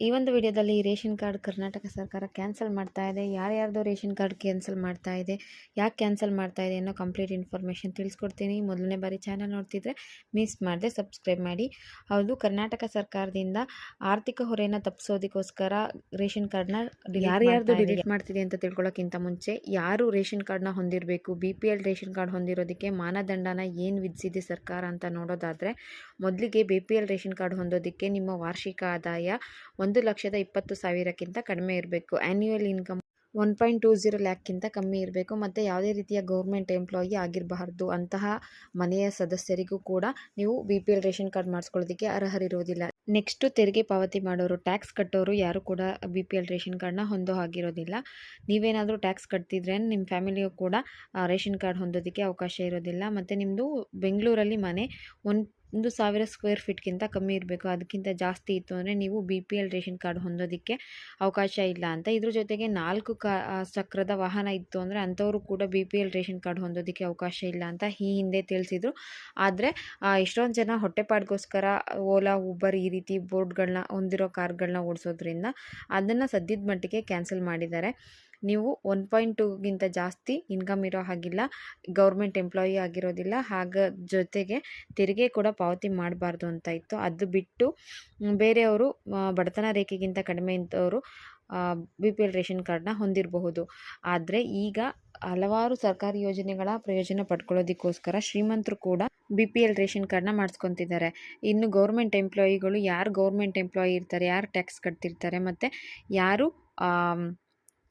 ಈ ಒಂದು ವಿಡಿಯೋದಲ್ಲಿ ರೇಷನ್ ಕಾರ್ಡ್ ಕರ್ನಾಟಕ ಸರ್ಕಾರ ಕ್ಯಾನ್ಸಲ್ ಮಾಡ್ತಾ ಇದೆ. ಯಾರ್ಯಾರ್ದು ರೇಷನ್ ಕಾರ್ಡ್ ಕ್ಯಾನ್ಸಲ್ ಮಾಡ್ತಾ ಇದೆ ಯಾಕೆ ಕ್ಯಾನ್ಸಲ್ ಮಾಡ್ತಾ ಇದೆ ಅನ್ನೋ ಕಂಪ್ಲೀಟ್ ಇನ್ಫಾರ್ಮೇಷನ್ ತಿಳಿಸ್ಕೊಡ್ತೀನಿ. ಮೊದಲನೇ ಬಾರಿ ಚಾನಲ್ ನೋಡ್ತಿದ್ರೆ ಮಿಸ್ ಮಾಡದೆ ಸಬ್ಸ್ಕ್ರೈಬ್ ಮಾಡಿ. ಹೌದು ಕರ್ನಾಟಕ ಸರ್ಕಾರದಿಂದ ಆರ್ಥಿಕ ಹೊರೆಯನ್ನು ತಪ್ಪಿಸೋದಕ್ಕೋಸ್ಕರ ರೇಷನ್ ಕಾರ್ಡ್ನ ಯಾರ್ಯಾರ್ದು ಡಿಲೀಟ್ ಮಾಡ್ತಿದೆ ಅಂತ ತಿಳ್ಕೊಳ್ಳೋಕ್ಕಿಂತ ಮುಂಚೆ ಯಾರು ರೇಷನ್ ಕಾರ್ಡ್ನ ಹೊಂದಿರಬೇಕು? B P L ration card ಹೊಂದಿರೋದಕ್ಕೆ ಮಾನದಂಡನ ಏನು ವಿಧಿಸಿದೆ ಸರ್ಕಾರ ಅಂತ ನೋಡೋದಾದರೆ ಮೊದಲಿಗೆ B P L ration card ಹೊಂದೋದಕ್ಕೆ ನಿಮ್ಮ ವಾರ್ಷಿಕ ಆದಾಯ ಒಂದು ಲಕ್ಷದ ಇಪ್ಪತ್ತು ಸಾವಿರಕ್ಕಿಂತ ಕಡಿಮೆ ಇರಬೇಕು. Annual income one point two zero ಲ್ಯಾಕ್ಕಿಂತ ಕಮ್ಮಿ ಇರಬೇಕು. ಮತ್ತು ಯಾವುದೇ ರೀತಿಯ ಗೌರ್ಮೆಂಟ್ ಎಂಪ್ಲಾಯಿ ಆಗಿರಬಾರ್ದು. ಅಂತಹ ಮನೆಯ ಸದಸ್ಯರಿಗೂ ಕೂಡ ನೀವು B P L ration card ಮಾಡಿಸ್ಕೊಳ್ಳೋದಕ್ಕೆ ಅರ್ಹರಿರೋದಿಲ್ಲ. ನೆಕ್ಸ್ಟು ತೆರಿಗೆ ಪಾವತಿ ಮಾಡೋರು ಟ್ಯಾಕ್ಸ್ ಕಟ್ಟೋರು ಯಾರು ಕೂಡ ಬಿ ಪಿ ಎಲ್ ರೇಷನ್ ಕಾರ್ಡ್ನ ಹೊಂದೋ ಆಗಿರೋದಿಲ್ಲ ನೀವೇನಾದರೂ ಟ್ಯಾಕ್ಸ್ ಕಟ್ತಿದ್ರೆ ನಿಮ್ಮ ಫ್ಯಾಮಿಲಿಯು ಕೂಡ ರೇಷನ್ ಕಾರ್ಡ್ ಹೊಂದೋದಕ್ಕೆ ಅವಕಾಶ ಇರೋದಿಲ್ಲ. ಮತ್ತು ನಿಮ್ಮದು ಬೆಂಗಳೂರಲ್ಲಿ ಮನೆ ಒಂದು ಒಂದು ಸಾವಿರ ಸ್ಕ್ವೇರ್ ಫೀಟ್ಗಿಂತ ಕಮ್ಮಿ ಇರಬೇಕು. ಅದಕ್ಕಿಂತ ಜಾಸ್ತಿ ಇತ್ತು ಅಂದರೆ ನೀವು B P L ration card ಹೊಂದೋದಕ್ಕೆ ಅವಕಾಶ ಇಲ್ಲ ಅಂತ. ಇದ್ರ ಜೊತೆಗೆ ನಾಲ್ಕು ಚಕ್ರದ ವಾಹನ ಇತ್ತು ಅಂದರೆ ಅಂಥವರು ಕೂಡ B P L ration card ಹೊಂದೋದಕ್ಕೆ ಅವಕಾಶ ಇಲ್ಲ ಅಂತ ಈ ಹಿಂದೆ ತಿಳಿಸಿದರು. ಆದರೆ ಎಷ್ಟೊಂದು ಜನ ಹೊಟ್ಟೆಪಾಡ್ಗೋಸ್ಕರ ಓಲಾ ಊಬರ್ ಈ ರೀತಿ ಬೋರ್ಡ್ಗಳನ್ನ ಹೊಂದಿರೋ ಕಾರ್ಗಳನ್ನ ಓಡಿಸೋದ್ರಿಂದ ಅದನ್ನು ಸದ್ಯದ ಮಟ್ಟಿಗೆ ಕ್ಯಾನ್ಸಲ್ ಮಾಡಿದ್ದಾರೆ. ನೀವು ಒನ್ ಪಾಯಿಂಟ್ ಟೂಗಿಂತ ಜಾಸ್ತಿ ಇನ್ಕಮ್ ಇರೋ ಹಾಗಿಲ್ಲ ಗೌರ್ಮೆಂಟ್ ಎಂಪ್ಲಾಯಿ ಆಗಿರೋದಿಲ್ಲ, ಹಾಗ ಜೊತೆಗೆ ತೆರಿಗೆ ಕೂಡ ಪಾವತಿ ಮಾಡಬಾರ್ದು ಅಂತ ಇತ್ತು. ಅದು ಬಿಟ್ಟು ಬೇರೆಯವರು ಬಡತನ ರೇಖೆಗಿಂತ ಕಡಿಮೆ ಇದ್ದವರು ಬಿ ಪಿ ಎಲ್ ರೇಷನ್ ಕಾರ್ಡ್ನ ಹೊಂದಿರಬಹುದು. ಆದರೆ ಈಗ ಹಲವಾರು ಸರ್ಕಾರಿ ಯೋಜನೆಗಳ ಪ್ರಯೋಜನ ಪಡ್ಕೊಳ್ಳೋದಕ್ಕೋಸ್ಕರ ಶ್ರೀಮಂತರು ಕೂಡ ಬಿ ಪಿ ಎಲ್ ರೇಷನ್ ಕಾರ್ಡ್ನ ಮಾಡಿಸ್ಕೊತಿದ್ದಾರೆ. ಇನ್ನು ಗೌರ್ಮೆಂಟ್ ಎಂಪ್ಲಾಯಿಗಳು ಯಾರು ಗೌರ್ಮೆಂಟ್ ಎಂಪ್ಲಾಯಿ ಇರ್ತಾರೆ, ಯಾರು ಟ್ಯಾಕ್ಸ್ ಕಟ್ತಿರ್ತಾರೆ, ಮತ್ತು ಯಾರು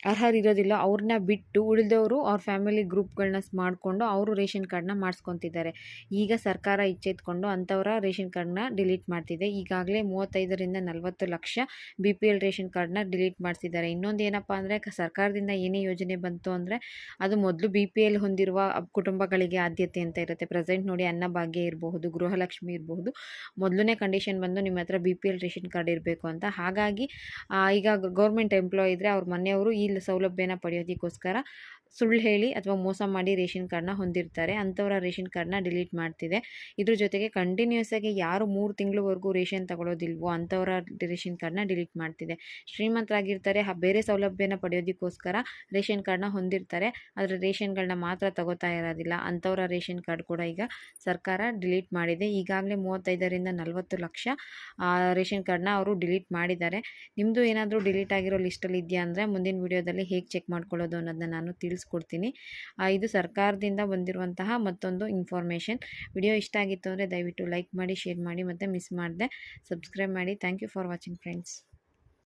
ಅರ್ಹರಿರೋದಿಲ್ಲ ಅವ್ರನ್ನ ಬಿಟ್ಟು ಉಳಿದವರು ಅವ್ರ ಫ್ಯಾಮಿಲಿ ಗ್ರೂಪ್ಗಳನ್ನ ಮಾಡಿಕೊಂಡು ಅವರು ರೇಷನ್ ಕಾರ್ಡ್ನ ಮಾಡಿಸ್ಕೊತಿದ್ದಾರೆ. ಈಗ ಸರ್ಕಾರ ಇಚ್ಛೆತ್ಕೊಂಡು ಅಂಥವರ ರೇಷನ್ ಕಾರ್ಡ್ನ ಡಿಲೀಟ್ ಮಾಡ್ತಿದೆ. ಈಗಾಗಲೇ ಮೂವತ್ತೈದರಿಂದ ನಲವತ್ತು lakh B P L ration ಕಾರ್ಡ್ನ ಡಿಲೀಟ್ ಮಾಡಿಸಿದ್ದಾರೆ. ಇನ್ನೊಂದು ಏನಪ್ಪ ಅಂದರೆ ಸರ್ಕಾರದಿಂದ ಏನೇ ಯೋಜನೆ ಬಂತು ಅಂದರೆ, ಅದು ಮೊದಲು ಬಿ ಪಿ ಎಲ್ ಹೊಂದಿರುವ ಕುಟುಂಬಗಳಿಗೆ ಆದ್ಯತೆ ಅಂತ ಇರುತ್ತೆ. ಪ್ರೆಸೆಂಟ್ ನೋಡಿ ಅನ್ನಭಾಗ್ಯ ಇರಬಹುದು, ಗೃಹಲಕ್ಷ್ಮಿ ಇರಬಹುದು. ಮೊದಲನೇ ಕಂಡೀಷನ್ ಬಂದು ನಿಮ್ಮ ಹತ್ರ B P L ration card ಇರಬೇಕು ಅಂತ. ಹಾಗಾಗಿ ಈಗ ಗೌರ್ಮೆಂಟ್ ಎಂಪ್ಲಾಯ್ ಇದ್ದರೆ ಅವ್ರ ಮನೆಯವರು ಈ ಸೌಲಭ್ಯನ ಪಡೆಯೋದಕ್ಕೋಸ್ಕರ ಸುಳ್ಳು ಹೇಳಿ ಅಥವಾ ಮೋಸ ಮಾಡಿ ರೇಷನ್ ಕಾರ್ಡ್ನ ಹೊಂದಿರ್ತಾರೆ. ಅಂಥವರ ರೇಷನ್ ಕಾರ್ಡ್ನ ಡಿಲೀಟ್ ಮಾಡ್ತಿದೆ. ಇದ್ರ ಜೊತೆಗೆ ಕಂಟಿನ್ಯೂಸ್ ಆಗಿ ಯಾರು ಮೂರು ತಿಂಗಳವರೆಗೂ ರೇಷನ್ ತಗೊಳ್ಳೋದಿಲ್ವೋ ಅಂಥವರ ರೇಷನ್ ಕಾರ್ಡ್ನ ಡಿಲೀಟ್ ಮಾಡ್ತಿದೆ. ಶ್ರೀಮಂತರಾಗಿರ್ತಾರೆ ಬೇರೆ ಸೌಲಭ್ಯನ ಪಡೆಯೋದಕ್ಕೋಸ್ಕರ ರೇಷನ್ ಕಾರ್ಡ್ನ ಹೊಂದಿರ್ತಾರೆ. ಆದರೆ ರೇಷನ್ಗಳನ್ನ ಮಾತ್ರ ತಗೋತಾ ಇರೋದಿಲ್ಲ. ಅಂಥವರ ರೇಷನ್ ಕಾರ್ಡ್ ಕೂಡ ಈಗ ಸರ್ಕಾರ ಡಿಲೀಟ್ ಮಾಡಿದೆ. ಈಗಾಗಲೇ ಮೂವತ್ತೈದರಿಂದ ನಲವತ್ತು ಲಕ್ಷ ರೇಷನ್ ಕಾರ್ಡ್ನ ಅವರು ಡಿಲೀಟ್ ಮಾಡಿದ್ದಾರೆ. ನಿಮ್ಮದು ಏನಾದರೂ ಡಿಲೀಟ್ ಆಗಿರೋ ಲಿಸ್ಟಲ್ಲಿ ಇದೆಯಾ ಅಂದರೆ ಮುಂದಿನ ವೀಡಿಯೋದಲ್ಲಿ ಹೇಗೆ ಚೆಕ್ ಮಾಡ್ಕೊಳ್ಳೋದು ಅನ್ನೋದನ್ನ ನಾನು ತಿಳಿಸ್ ತಿಳಿಸ್ಕೊಡ್ತೀನಿ ಇದು ಸರ್ಕಾರದಿಂದ ಬಂದಿರುವಂತಹ ಮತ್ತೊಂದು ಇನ್ಫಾರ್ಮೇಷನ್ ವಿಡಿಯೋ ಇಷ್ಟ ಆಗಿತ್ತು ಅಂದರೆ ದಯವಿಟ್ಟು ಲೈಕ್ ಮಾಡಿ ಶೇರ್ ಮಾಡಿ ಮತ್ತು ಮಿಸ್ ಮಾಡಿದೆ. ಸಬ್ಸ್ಕ್ರೈಬ್ ಮಾಡಿ. Thank you for watching friends